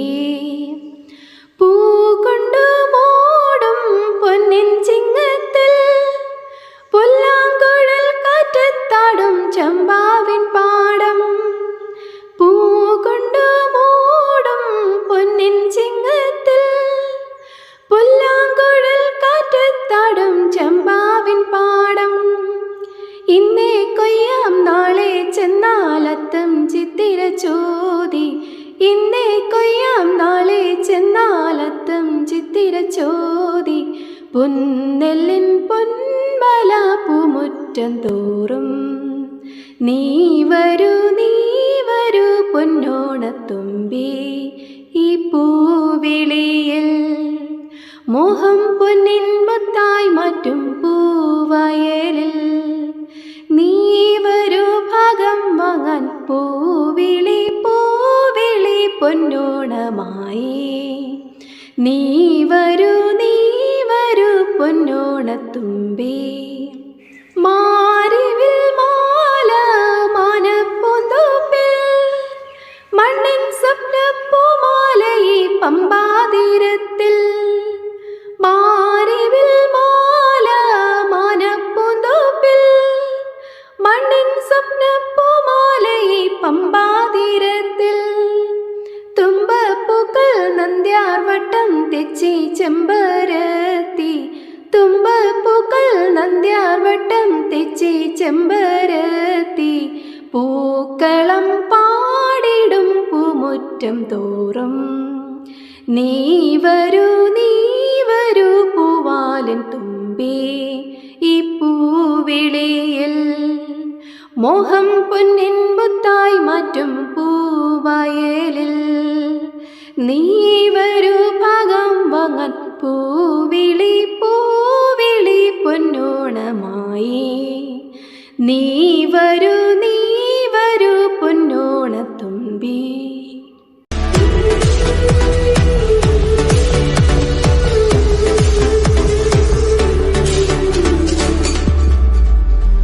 പൊന്നോണത്തുമ്പി ചോതി പൊന്നെല്ലിൻ പൊന്മല പൂമുറ്റം തോറും. നീ വരൂ നീ വരൂ പൊന്നോണത്തുമ്പി ഈ പൂവിളിയിൽ. മോഹം പൊന്നിൻ മുത്തായി മാറ്റും പൂവയലിൽ. നീ വരൂ ഭാഗം വാങ്ങാൻ പൂവിളി പൂവിളി പൊന്നോണമായി. നീ വരൂ പൊന്നോണത്തുമ്പി മാറിവിൽ മാല മാനപ്പൊന്തുമ്പിൽ. മണ്ണിൻ സ്വപ്നപ്പൂമാലയെ പമ്പാതീരത്തിൽ. മാറിവിൽ മാല മാനപ്പൂന്തോപ്പിൽ മണ്ണിൻ സ്വപ്നപ്പൂമാലയെ പമ്പാതീരത്തിൽ. തുമ്പപ്പൂക്കൾ നന്ദ്യാർവട്ടം തെച്ചി ചെമ്പരത്തി തുമ്പപ്പൂക്കൾ നന്ദ്യാർ തെച്ചി ചെമ്പരത്തി പൂക്കളം പാടിടും പൂമുറ്റം തോറും. നീ വരൂ നീ വരൂ പൂവാലൻ തുമ്പി ഈ പൂവിളിയിൽ. മോഹം പൊന്നിൻ മുത്തായി മാറ്റും പൂവയലിൽ. നീ വരൂ നീ വരൂ നീ വരൂ പൊന്നോണത്തുമ്പി.